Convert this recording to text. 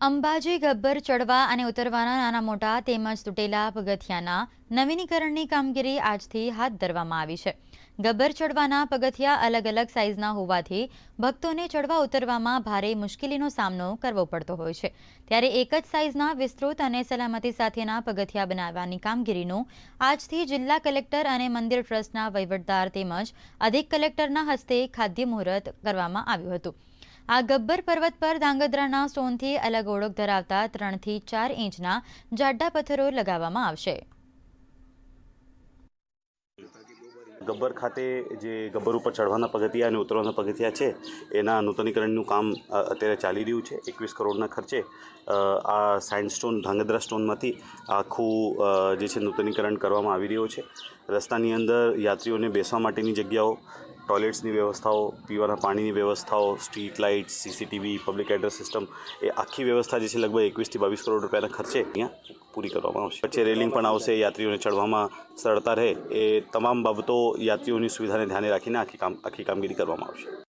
અંબાજી ગબ્બર ચડવા અને ઉતરવાના નાના મોટા તેમજ તૂટેલા પગથિયાના નવીનીકરણની કામગીરી આજથી હાથ ધરવામાં આવી છે. ગબ્બર ચડવાના પગથિયા અલગ અલગ સાઇઝના હોવાથી ભક્તોને ચડવા ઉતરવામાં ભારે મુશ્કેલીનો સામનો કરવો પડતો હોય છે. ત્યારે એક જ સાઇઝના વિસ્તૃત અને સલામતી સાથેના પગથિયા બનાવવાની કામગીરીનું આજથી જિલ્લા કલેક્ટર અને મંદિર ટ્રસ્ટના વહીવટદાર તેમજ અધિક કલેક્ટરના હસ્તે ખાદ્ય મુહૂર્ત કરવામાં આવ્યું હતું. આ ગબ્બર પર્વત પર ધાંગધ્રાના સ્ટોનથી અલગ ઓળખ ધરાવતા ત્રણથી ચાર ઇંચના જાડા પથ્થરો લગાવવામાં આવશે. ગબ્બર ખાતે જે ગબ્બર ઉપર ચડવાના પગથિયા અને ઉતરવાના પગથિયા છે, એના નૂતનીકરણનું કામ અત્યારે ચાલી રહ્યું છે. એકવીસ કરોડના ખર્ચે આ સાઇન્ડસ્ટોન ધાંગધ્રા સ્ટોનમાંથી આખું જે છે નૂતનીકરણ કરવામાં આવી રહ્યું છે. રસ્તાની અંદર યાત્રીઓને બેસવા માટેની જગ્યાઓ ટોયલેટ્સની વ્યવસ્થાઓ, પીવાના પાણીની વ્યવસ્થાઓ, street light CCTV, public address system, એ આખી વ્યવસ્થા જે છે લગભગ એકવીસથી બાવીસ કરોડ રૂપિયાના ખર્ચે અહીંયા પૂરી કરવામાં આવશે. વચ્ચે રેલિંગ પણ આવશે, યાત્રીઓને ચડવામાં સરળતા રહે, એ તમામ બાબતો યાત્રીઓની સુવિધાને ધ્યાને રાખીને આખી કામ, આખી કામગીરી કરવામાં આવશે.